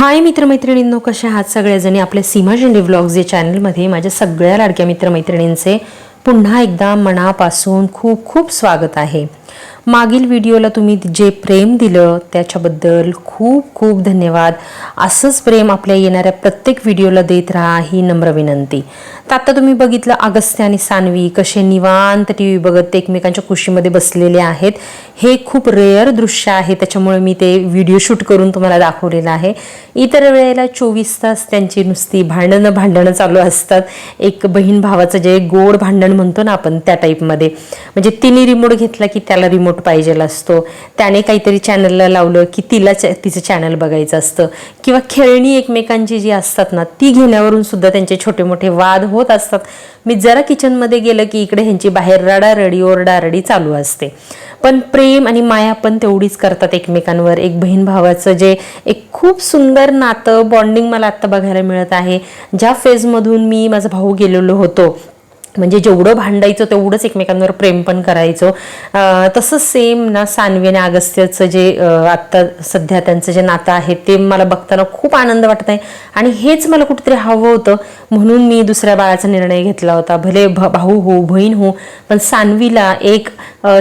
हाय मित्रमैत्रिणींनो कसे आहात सगळेजणी? आपल्या सीमा झेंडे व्लॉग्स या चॅनलमध्ये माझ्या सगळ्या लाडक्या मित्रमैत्रिणींचे पुन्हा एकदा मनापासून खूप खूप स्वागत आहे. मागील व्हिडिओला तुम्ही जे प्रेम दिलं त्याच्याबद्दल खूप खूप धन्यवाद. असंच प्रेम आपल्या येणाऱ्या प्रत्येक व्हिडिओला देत राहा ही नम्र विनंती. तर आता तुम्ही बघितलं अगस्त्य आणि सानवी कसे निवांत टी व्ही बघत ते एकमेकांच्या खुशीमध्ये बसलेले आहेत. हे खूप रेअर दृश्य आहे. त्याच्यामुळे मी ते व्हिडिओ शूट करून तुम्हाला दाखवलेलं आहे. इतर वेळेला चोवीस तास त्यांची नुसती भांडणं भांडणं चालू असतात. एक बहीण भावाचं जे गोड भांडण म्हणतो ना आपण त्या टाईपमध्ये म्हणजे तिने रिमोट घेतला की त्याला रिमोट पाहिजे असतो. त्याने काहीतरी चॅनलला लावलं की तिला तिचं चॅनल बघायचं असतं. किंवा खेळणी एकमेकांची जी असतात ना ती घेण्यावरून सुद्धा त्यांचे छोटे मोठे वाद होत असतात. मी जरा किचनमध्ये गेलं की इकडे ह्यांची बाहेर रडारडी ओरडारडी चालू असते. पण प्रेम आणि माया पण तेवढीच करतात एकमेकांवर. एक बहीण भावाचं जे एक खूप सुंदर नातं बॉन्डिंग मला आत्ता बघायला मिळत आहे. ज्या फेजमधून मी माझा भाऊ गेलेलो होतो म्हणजे जेवढं भांडायचं तेवढंच एकमेकांवर प्रेम पण करायचो. तसं तसंच सेम ना सानवी आणि अगस्त्याचं जे आत्ता सध्या त्यांचं जे नातं आहे ते मला बघताना खूप आनंद वाटत आहे. आणि हेच मला कुठेतरी हवं होतं म्हणून मी दुसऱ्या बाळाचा निर्णय घेतला होता. भले भ भाऊ हो बहीण हो पण सानवीला एक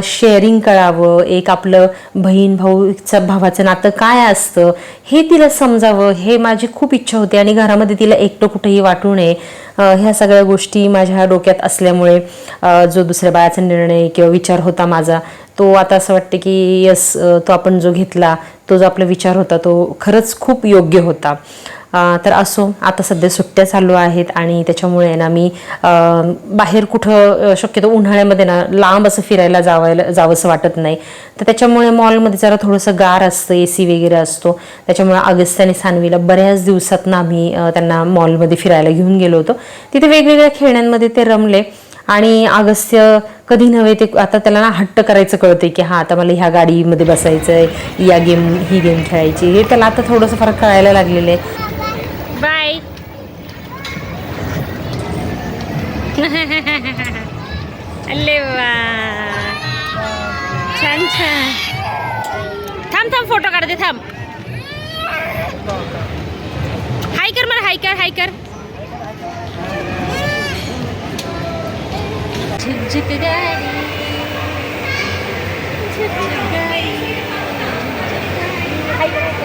शेअरिंग कळावं एक आपलं बहीण भाऊचं भावाचं नातं काय असतं हे तिला समजावं हे माझी खूप इच्छा होती. आणि घरामध्ये तिला एकटं कुठेही वाटू नये. ह्या सगळ्या गोष्टी माझ्या डोक्यात असल्यामुळे जो दुसऱ्या बाळाचा निर्णय किंवा विचार होता माझा तो आता असं वाटतं की यस तो आपण जो घेतला तो जो आपला विचार होता तो खरंच खूप योग्य होता. तर असो आता सध्या सुट्ट्या चालू आहेत आणि त्याच्यामुळे ना मी बाहेर कुठं शक्यतो उन्हाळ्यामध्ये ना लांब असं फिरायला जावायला जावंसं वाटत नाही. तर त्याच्यामुळे मॉलमध्ये जरा थोडंसं गार असतं ए सी वगैरे असतो. त्याच्यामुळे अगस्त आणि सानवीला बऱ्याच दिवसात ना आम्ही त्यांना मॉलमध्ये फिरायला घेऊन गेलो होतो. तिथे वेगवेगळ्या खेळण्यांमध्ये ते रमले. आणि अगस्त्य कधी नव्हे ते आता त्याला ना हट्ट करायचं कळते की हा आता मला ह्या गाडीमध्ये बसायचं आहे या गेम ही गेम खेळायची. हे त्याला आता थोडंसं फरक कळायला लागलेलं आहे. बाय. अल्ले वा. छान छान. थांब थांब फोटो काढते थांब. हाय कर मला हाय कर हाय कर. झिकझिक गाडी. झिकझिक गाडी. हाय. कर,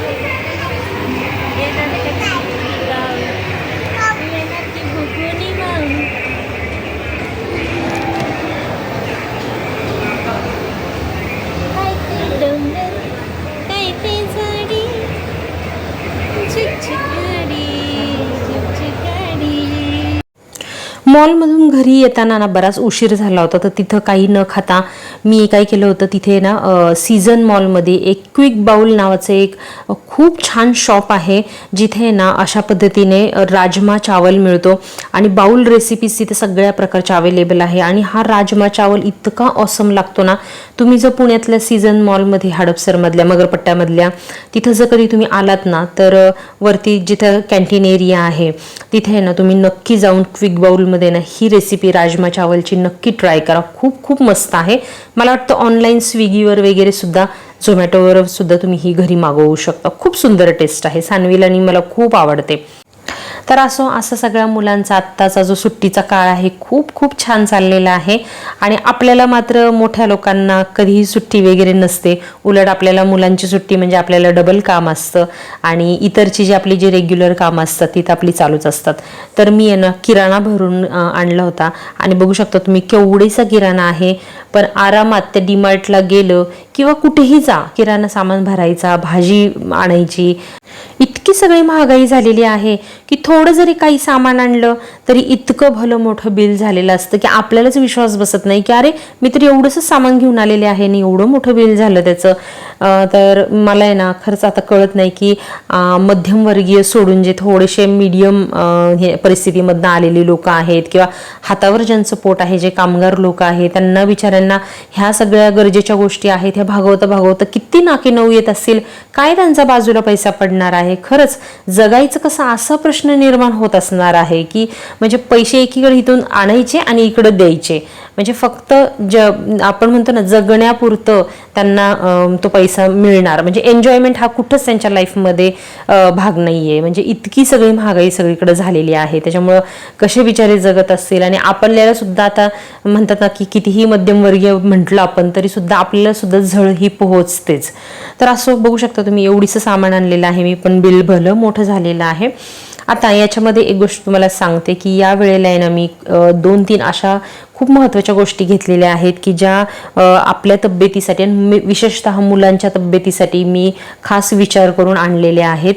मॉलमधून घरी येताना ना बराच उशीर झाला होता. तर तिथं काही न खाता मी काय केलं होतं तिथे ना सीझन मॉलमध्ये एक क्विक बाउल नावाचं एक खूप छान शॉप आहे जिथे ना अशा पद्धतीने राजमा चावल मिळतो. आणि बाउल रेसिपीज तिथे सगळ्या प्रकारच्या अवेलेबल आहे. आणि हा राजमा चावल इतका ऑसम लागतो ना. तुम्ही जर पुण्यातल्या सीझन मॉलमध्ये हडपसरमधल्या मगरपट्ट्यामधल्या तिथं जर कधी तुम्ही आलात ना तर वरती जिथं कॅन्टीन एरिया आहे तिथे ना तुम्ही नक्की जाऊन क्विक बाउलमध्ये ना ही रेसिपी राजमा चावलची नक्की ट्राय करा. खूप खूप मस्त आहे. मला वाटतं ऑनलाईन स्विगीवर वगैरे सुद्धा झोमॅटोवर सुद्धा तुम्ही ही घरी मागवू शकता. खूप सुंदर टेस्ट आहे. सानवीला आणि मला खूप आवडते. तर असो असं सगळ्या मुलांचा आत्ताचा जो सुट्टीचा काळ आहे खूप खूप छान चाललेला आहे. आणि आपल्याला मात्र मोठ्या लोकांना कधीही सुट्टी वगैरे नसते. उलट आपल्याला मुलांची सुट्टी म्हणजे आपल्याला डबल काम असतं. आणि इतरची जी आपली जी रेग्युलर कामं असतात ती तर आपली चालूच असतात. तर मी आहे ना किराणा भरून आणला होता. आणि बघू शकता तुम्ही केवढेसा किराणा आहे. पण आरामात त्या डीमार्टला गेलं किंवा कुठेही जा किराणा सामान भरायचा भाजी आणायची इतकी सगळी महागाई झालेली आहे की थो थोडं जरी काही सामान आणलं तरी इतकं भलं मोठं बिल झालेलं असतं की आपल्यालाच विश्वास बसत नाही की अरे मी तर एवढंसं सामान घेऊन आलेले आहे आणि एवढं मोठं बिल झालं त्याचं. तर मला आहे ना खरंच आता कळत नाही की मध्यमवर्गीय सोडून जे थोडेसे मीडियम हे परिस्थितीमधनं आलेली लोक आहेत किंवा हातावर ज्यांचं पोट आहे जे कामगार लोक आहेत त्यांना बिचाऱ्यांना ह्या सगळ्या गरजेच्या गोष्टी आहेत ह्या भागवता भागवता किती नाके नऊ येत असतील? काय त्यांचा बाजूला पैसा पडणार आहे? खरंच जगायचं कसं असा प्रश्न निर्माण होत असणार आहे की म्हणजे पैसे एकीकडे इथून आणायचे आणि इकडे द्यायचे. म्हणजे फक्त ज आपण म्हणतो ना जगण्यापुरतं त्यांना तो पैसा मिळणार. म्हणजे एन्जॉयमेंट हा कुठंच त्यांच्या लाईफमध्ये भाग नाही आहे म्हणजे इतकी सगळी महागाई सगळीकडे झालेली आहे. त्याच्यामुळं कसे बिचारे जगत असतील? आणि आपल्याला सुद्धा आता म्हणतात ना की कितीही मध्यमवर्गीय म्हटलं आपण तरी सुद्धा आपल्याला सुद्धा झळ ही पोहोचतेच. तर असं बघू शकता तुम्ही एवढीचं सामान आणलेलं आहे मी पण बिल भलं मोठं झालेलं आहे. आता याच्यामध्ये एक गोष्ट तुम्हाला सांगते की या वेळेला आहे ना मी दोन तीन अशा खूप महत्त्वाच्या गोष्टी घेतलेल्या आहेत की ज्या आपल्या तब्येतीसाठी आणि मी- विशेषतः मुलांच्या तब्येतीसाठी मी खास विचार करून आणलेल्या आहेत.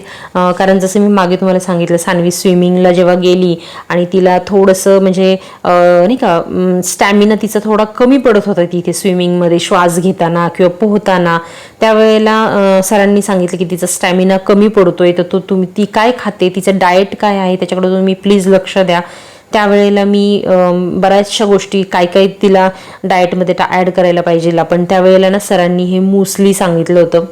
कारण जसं मी मागे तुम्हाला सांगितलं सानवी स्विमिंगला जेव्हा गेली आणि तिला थोडंसं म्हणजे नाही का स्टॅमिना तिचा थोडा कमी पडत होता तिथे स्विमिंगमध्ये श्वास घेताना किंवा पोहताना. त्यावेळेला सरांनी सांगितलं की तिचा स्टॅमिना कमी पडतोय तर तो तुम्ही ती काय खाते तिचं डाएट काय आहे त्याच्याकडे तुम्ही प्लीज लक्ष द्या. त्यावेळेला मी बऱ्याचशा गोष्टी काय काय तिला डाएटमध्ये ॲड करायला पाहिजे. पण त्यावेळेला ना सरांनी हे मोस्टली सांगितलं होतं.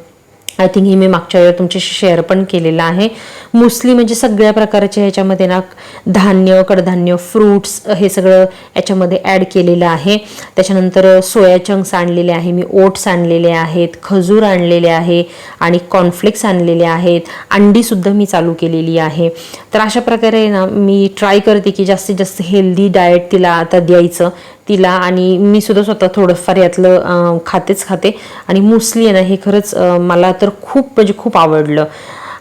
आय थिंक ही मी मागच्या वेळेला तुमच्याशी शेअर पण केलेलं आहे. मोस्टली म्हणजे सगळ्या प्रकारच्या ह्याच्यामध्ये ना धान्य कडधान्य फ्रूट्स हे सगळं याच्यामध्ये ॲड केलेलं आहे. त्याच्यानंतर सोया चंक्स आणलेले आहे मी ओट्स आणलेले आहेत खजूर आणलेले आहे आणि कॉर्नफ्लेक्स आणलेले आहेत. अंडीसुद्धा मी चालू केलेली आहे. तर अशा प्रकारे ना मी ट्राय करते की जास्तीत जास्त हेल्दी डाएट तिला आता द्यायचं. तिला आणि मी सुद्धा स्वतः थोडंफार यातलं खातेच खाते. आणि मुसली आहे ना हे खरंच मला तर खूप म्हणजे खूप आवडलं.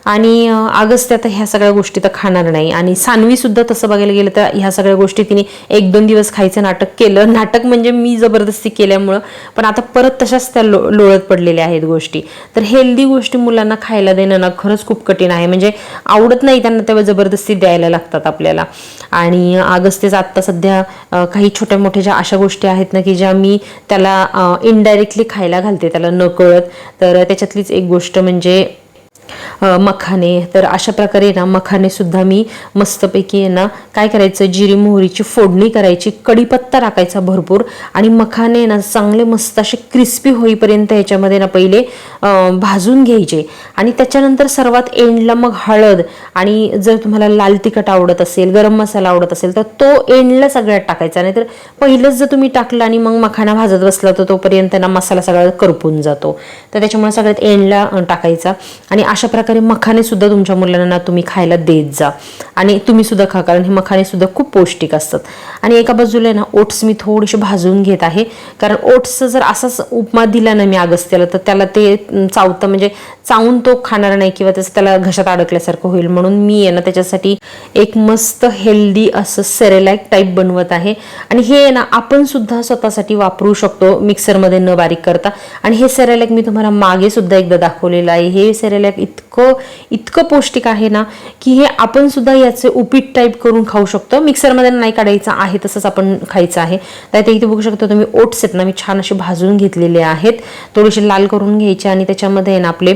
आणि आगस्त आता ह्या सगळ्या गोष्टी तर खाणार नाही. आणि सानवी सुद्धा तसं बघायला गेलं तर ह्या सगळ्या गोष्टी तिने एक दोन दिवस खायचं नाटक केलं. नाटक म्हणजे मी जबरदस्ती केल्यामुळं. पण आता परत तशाच त्या लो लोळत पडलेल्या आहेत गोष्टी. तर हेल्दी गोष्टी मुलांना खायला देणं ना खरंच खूप कठीण आहे. म्हणजे आवडत नाही त्यांना तेव्हा जबरदस्ती द्यायला लागतात आपल्याला. आणि अगस्तेच आत्ता सध्या काही छोट्या मोठ्या ज्या अशा गोष्टी आहेत ना की ज्या मी त्याला इनडायरेक्टली खायला घालते. त्याला न कळत. तर त्याच्यातलीच एक गोष्ट म्हणजे मखाने. तर अशा प्रकारे ना मखाने सुद्धा मी मस्तपैकी आहे ना काय करायचं? जिरी मोहरीची फोडणी करायची कढीपत्ता टाकायचा भरपूर आणि मखाने ना चांगले मस्त असे क्रिस्पी होईपर्यंत याच्यामध्ये ना पहिले भाजून घ्यायचे. आणि त्याच्यानंतर सर्वात एंडला मग हळद आणि जर तुम्हाला लाल तिखट आवडत असेल गरम मसाला आवडत असेल तर तो एंडला सगळ्यात टाकायचा. नाहीतर पहिलंच जर तुम्ही टाकलं आणि मग मखाना भाजत बसला तर तोपर्यंत ना मसाला सगळा करपून जातो. तर त्याच्यामुळे सगळ्यात एंडला टाकायचा. आणि अशा प्रकारे मखाने सुद्धा तुमच्या मुलांना तुम्ही खायला देत जा. आणि तुम्ही सुद्धा खा कारण हे मखाने सुद्धा खूप पौष्टिक असतात. आणि एका बाजूला आहे ना ओट्स मी थोडेसे भाजून घेत आहे. कारण ओट्सचं जर असाच उपमा दिला ना मी अगस्त्याला तर त्याला ते चावतं म्हणजे चावून तो खाणार नाही किंवा त्याचं त्याला घशात अडकल्यासारखं होईल. म्हणून मी आहे ना त्याच्यासाठी एक मस्त हेल्दी असं सेरेलॅक टाईप बनवत आहे. आणि हे आहे ना आपण सुद्धा स्वतःसाठी वापरू शकतो मिक्सरमध्ये न बारीक करता. आणि हे सेरेलॅक मी तुम्हाला मागे सुद्धा एकदा दाखवलेलं आहे. हे सेरेलॅक इतकं इतकं पौष्टिक आहे ना की हे आपण सुद्धा याचे उपीट टाईप करून खाऊ शकतो. मिक्सरमध्ये नाही काढायचं आहे तसंच आपण खायचं आहे. तर इथे बघू शकतो तुम्ही ओट्स आहेत ना मी छान असे भाजून घेतलेले आहेत. थोडेसे लाल करून घ्यायचे आणि त्याच्यामध्ये आहे ना आपले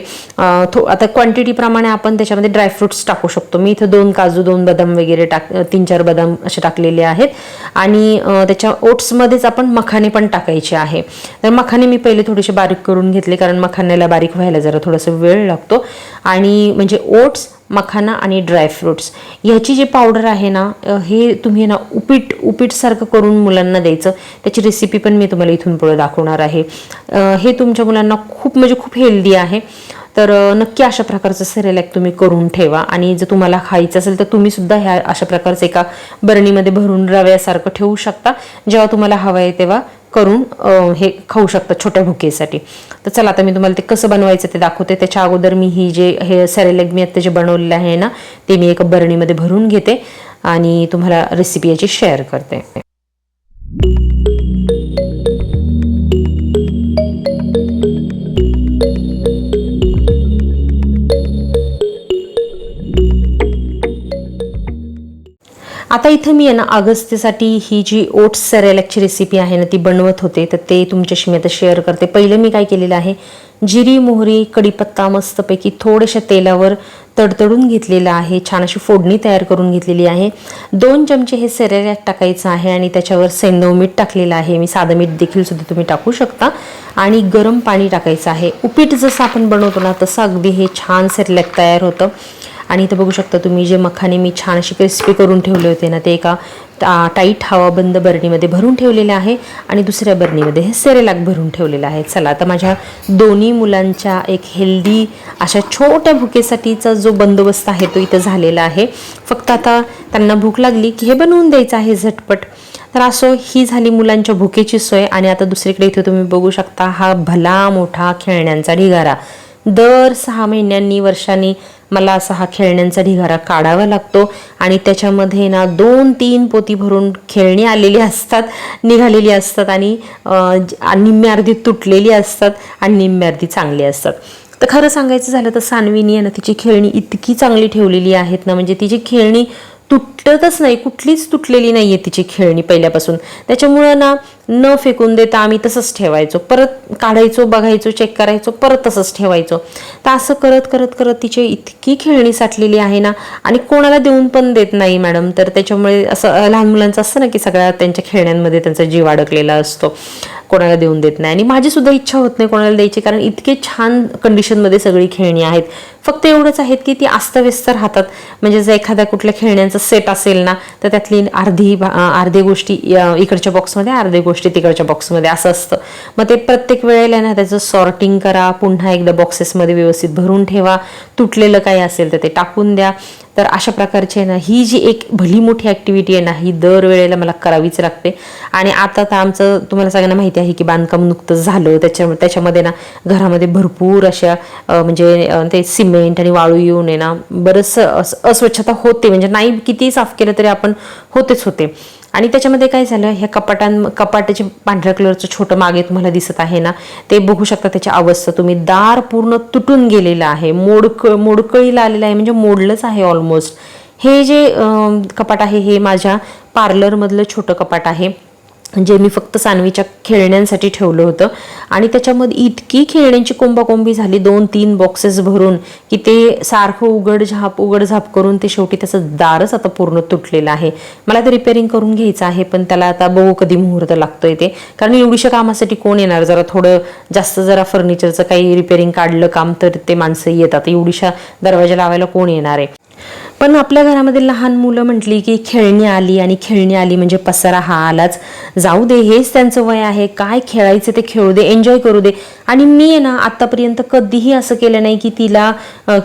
थो आता क्वांटिटीप्रमाणे आपण त्याच्यामध्ये ड्रायफ्रुट्स टाकू शकतो. मी इथं दोन काजू दोन बदाम वगैरे टाक तीन चार बदाम असे टाकलेले आहेत. आणि त्याच्या ओट्समध्येच आपण मखाने पण टाकायचे आहे. तर मखाने मी पहिले थोडेसे बारीक करून घेतले कारण मखान्याला बारीक व्हायला जरा थोडासा वेळ लागतो. आणि म्हणजे ओट्स मखाना आणि ड्रायफ्रुट्स ह्याची जी पावडर आहे ना हे तुम्ही ना उपीट उपीटसारखं करून मुलांना द्यायचं. त्याची रेसिपी पण मी तुम्हाला इथून पुढे दाखवणार आहे. हे तुमच्या मुलांना खूप म्हणजे खूप हेल्दी आहे. तर नक्की अशा प्रकारचं सेरेलॅक तुम्ही करून ठेवा. आणि जर तुम्हाला खायचं असेल तर तुम्ही सुद्धा ह्या अशा प्रकारचं एका बरणीमध्ये भरून रव्यासारखं ठेवू शकता. जेव्हा तुम्हाला हवं आहे तेव्हा करून हे खाऊ शकता छोट्या भुकेसाठी. तर चला आता मी तुम्हाला ते कसं बनवायचं ते दाखवते. त्याच्या अगोदर मी ही जे हे सेरेलॅक मी आता जे बनवलेलं आहे ना ते मी एका बरणीमध्ये भरून घेते आणि तुम्हाला रेसिपी याची शेअर करते. आता इथं मी आहे ना अगस्त्यसाठी ही जी ओट्स सेरेलॅकची रेसिपी आहे ना ती बनवत होते तर ते तुमच्याशी मी आता शेअर करते. पहिलं मी काय केलेलं आहे जिरी मोहरी कढीपत्ता मस्तपैकी थोड्याशा तेलावर तडतडून घेतलेलं आहे छान अशी फोडणी तयार करून घेतलेली आहे. दोन चमचे हे सेरेलॅक टाकायचं आहे आणि त्याच्यावर सैंदव मीठ टाकलेलं आहे. मी साधं मीठ देखील सुद्धा तुम्ही टाकू शकता. आणि गरम पाणी टाकायचं आहे. उपीट जसं आपण बनवतो ना तसं अगदी हे छान सेरेलॅक तयार होतं. आणि इथं बघू शकता तुम्ही जे मखाने मी छान असे क्रिस्पी करून ठेवले होते ना ते एका टाईट हवाबंद बरणीमध्ये भरून ठेवलेले आहे आणि दुसऱ्या बरणीमध्ये हे सेरेलाक भरून ठेवलेलं आहे. चला आता माझ्या दोन्ही मुलांच्या एक हेल्दी अशा छोट्या भुकेसाठीचा जो बंदोबस्त आहे तो इथं झालेला आहे. फक्त आता त्यांना भूक लागली की हे बनवून द्यायचं आहे झटपट. तर असो ही झाली मुलांच्या भुकेची सोय आणि आता दुसरीकडे इथे तुम्ही बघू शकता हा भला मोठा खेळण्यांचा ढिगारा दर सहा महिन्यांनी वर्षांनी मला असा हा खेळण्यांचा ढिगारा काढावा लागतो. आणि त्याच्यामध्ये ना दोन तीन पोती भरून खेळणी आलेली असतात निघालेली असतात आणि अं, निम्मी अर्धी तुटलेली असतात आणि निम्मी अर्धी चांगली असतात. तर खरं सांगायचं झालं तर सानवीनी आहे ना तिची खेळणी इतकी चांगली ठेवलेली आहेत ना म्हणजे तिची खेळणी तुटतच नाही कुठलीच तुटलेली नाही आहे तिची खेळणी पहिल्यापासून. त्याच्यामुळं ना न फेकून देता आम्ही तसंच ठेवायचो. परत काढायचो बघायचो चेक करायचो परत तसंच ठेवायचो. तर असं करत करत करत तिची इतकी खेळणी साठलेली आहे ना आणि कोणाला देऊन पण देत नाही मॅडम. तर त्याच्यामुळे असं लहान मुलांचं असतं ना की सगळ्या त्यांच्या खेळण्यांमध्ये त्यांचा जीव अडकलेला असतो. कोणाला देऊन देत नाही. आणि माझीसुद्धा इच्छा होत नाही कोणाला द्यायची कारण इतके छान कंडिशनमध्ये सगळी खेळणी आहेत. फक्त एवढंच आहेत की ती अस्तव्यस्त राहतात. म्हणजे जर एखाद्या कुठल्या खेळण्यांचा सेट असेल ना तर त्यातली अर्धी अर्धी गोष्टी इकडच्या बॉक्समध्ये अर्धी गोष्टी तिकडच्या बॉक्समध्ये असं असतं. मग ते प्रत्येक वेळेला ना त्याचं सॉर्टिंग करा पुन्हा एकदा बॉक्सेसमध्ये व्यवस्थित भरून ठेवा. तुटलेलं काही असेल तर ते टाकून द्या. तर अशा प्रकारची आहे ना ही जी एक भली मोठी ॲक्टिव्हिटी आहे ना ही दरवेळेला मला करावीच लागते. आणि आता तर आमचं तुम्हाला सगळ्यांना माहिती आहे की बांधकाम नुकतंच झालं. त्याच्या त्याच्यामध्ये ना घरामध्ये भरपूर अशा म्हणजे ते सिमेंट आणि वाळू येऊन आहे ना बरंचसं अस्वच्छता होते. म्हणजे नाही किती साफ केलं तरी आपण होतेच होते. आणि त्याच्यामध्ये काय झालं ह्या कपाटां कपाटाचे पांढऱ्या कलरचं छोटं मागे तुम्हाला दिसत आहे ना ते बघू शकता त्याची अवस्था. तुम्ही दार पूर्ण तुटून गेलेलं आहे. मोडक मोडकळीला आलेलं आहे म्हणजे मोडलंच आहे ऑलमोस्ट हे जे कपाट आहे हे माझ्या पार्लरमधलं छोटं कपाट आहे. जे मी फक्त सानवीच्या खेळण्यांसाठी ठेवलं होतं. आणि त्याच्यामध्ये इतकी खेळण्यांची कोंबाकोंबी झाली दोन तीन बॉक्सेस भरून की ते सारखं उघड झाप उघड झाप करून ते शेवटी त्याचं दारच आता पूर्ण तुटलेलं आहे. मला ते रिपेअरिंग करून घ्यायचं आहे पण त्याला आता बघू कधी मुहूर्त लागतोय ते. कारण एवढीशा कामासाठी कोण येणार? जरा थोडं जास्त जरा फर्निचरचं काही रिपेअरिंग काढलं काम तर ते माणसं येतात. एवढीशा दरवाजा लावायला कोण येणार आहे? पण आपल्या घरामध्ये लहान मुलं म्हटली की खेळणी आली आणि खेळणी आली म्हणजे पसारा हा आलाच. जाऊ दे हेच त्यांचं वय आहे. काय खेळायचं ते खेळू दे एन्जॉय करू दे. आणि मी आहे ना आतापर्यंत कधीही असं केलं नाही की तिला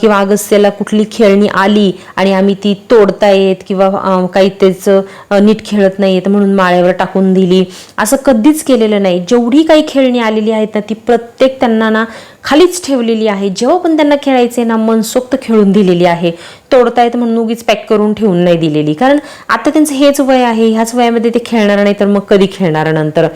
किंवा अगस्त्याला कुठली खेळणी आली आणि आम्ही ती तोडतायत किंवा काही त्याचं नीट खेळत नाहीयेत म्हणून माळ्यावर टाकून दिली. असं कधीच केलेलं नाही. जेवढी काही खेळणी आलेली आहेत ना ती प्रत्येक त्यांना ना खालीच ठेवलेली आहे. जेव्हा पण त्यांना खेळायचे ना मनसोक्त खेळून दिलेली आहे. तोडतायत म्हणून उगीच पॅक करून ठेवून नाही दिलेली. कारण आता त्यांचं हेच वय आहे. ह्याच वयामध्ये ते खेळणार नाही तर मग कधी खेळणार नंतर?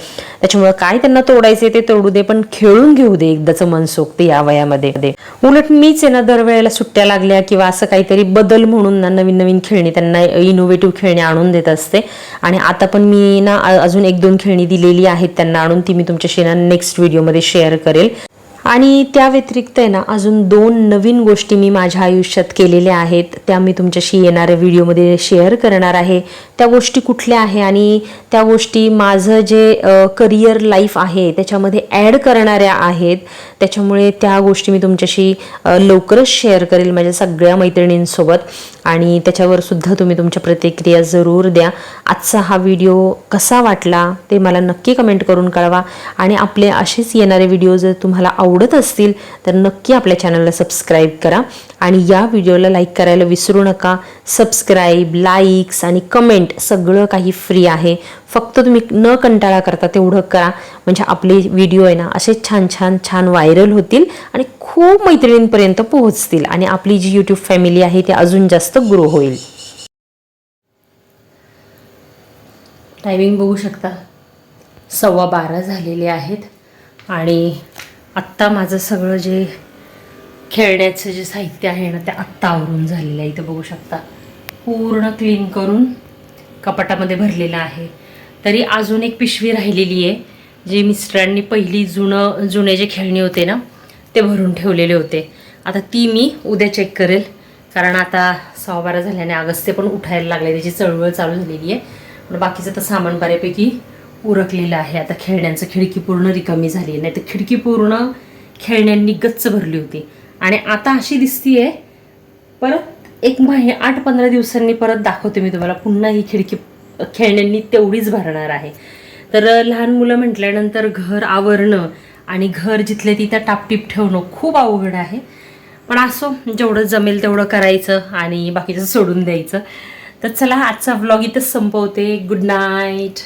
त्याच्यामुळे काय त्यांना तोडायचे ते तोडू दे पण खेळून घेऊ दे एकदाचं मनसोक्त या वयामध्ये. उलट मीच आहे ना दरवेळेला सुट्ट्या लागल्या किंवा असं काहीतरी बदल म्हणून ना नवीन नवीन खेळणी त्यांना इनोव्हेटिव्ह खेळणी आणून देत असते. आणि आता पण मी ना अजून एक दोन खेळणी दिलेली आहेत त्यांना आणून ती मी तुमच्याशी ना नेक्स्ट व्हिडिओमध्ये शेअर करेल. आणि त्या व्यतिरिक्त आहे ना अजून दोन नवीन गोष्टी मी माझ्या आयुष्यात केलेल्या आहेत. त्या मी तुमच्याशी येणाऱ्या व्हिडिओमध्ये शेअर करणार आहे. त्या गोष्टी कुठल्या आहे आणि त्या गोष्टी माझं जे करिअर लाईफ आहे त्याच्यामध्ये ॲड करणाऱ्या आहेत. त्याच्यामुळे त्या गोष्टी मी तुमच्याशी लवकरच शेअर करेल माझ्या सगळ्या मैत्रिणींसोबत. आणि त्याच्यावर सुद्धा तुम्ही तुमच्या प्रतिक्रिया जरूर द्या. आजचा हा व्हिडिओ कसा वाटला ते मला नक्की कमेंट करून कळवा. आणि आपले असेच येणारे व्हिडिओ जर तुम्हाला आवडत असतील तर नक्की आपल्या चॅनलला सबस्क्राईब करा. आणि या व्हिडिओला लाईक करायला विसरू नका. सबस्क्राईब लाईक्स आणि कमेंट सगळं काही फ्री आहे. फक्त तुम्ही न कंटाळा करता तेवढं करा. म्हणजे आपले व्हिडिओ आहे ना असे छान छान छान व्हायरल होतील आणि खूप मैत्रिणींपर्यंत पोहोचतील आणि आपली जी यूट्यूब फॅमिली आहे ती अजून जास्त ग्रो होईल. टायमिंग बघू शकता. सव्वा बारा झालेले आहेत आणि आत्ता माझं सगळं जे खेळण्याचं जे साहित्य आहे ना ते आत्ता आवरून झालेलं आहे. इथं बघू शकता. पूर्ण क्लीन करून कपाटामध्ये भरलेलं आहे. तरी अजून एक पिशवी राहिलेली आहे जी मिस्टरांनी पहिली जुनं जुने जे खेळणी होते ना ते भरून ठेवलेले होते. आता ती मी उद्या चेक करेल. कारण आता सहा बारा झाल्याने अगस्ते पण उठायला लागले त्याची चळवळ चालू झालेली आहे. पण बाकीचं तर सामान बऱ्यापैकी उरकलेलं आहे. आता खेळण्यांचं खिडकी पूर्ण रिकामी झाली आहे. नाही तर खिडकी पूर्ण खेळण्यांनी गच्च भरली होती. आणि आता अशी दिसतीये परत एक माही आठ पंधरा दिवसांनी परत दाखवते मी तुम्हाला. पुन्हा ही खिडकी खेळण्यांनी तेवढीच भरणार आहे. तर लहान मुलं म्हटल्यानंतर घर आवरणं आणि घर जिथले तिथं टापटीप ठेवणं खूप अवघड आहे. पण असो जेवढं जमेल तेवढं करायचं आणि बाकीचं सोडून द्यायचं. तर चला आजचा व्लॉग इथंच संपवते. Good night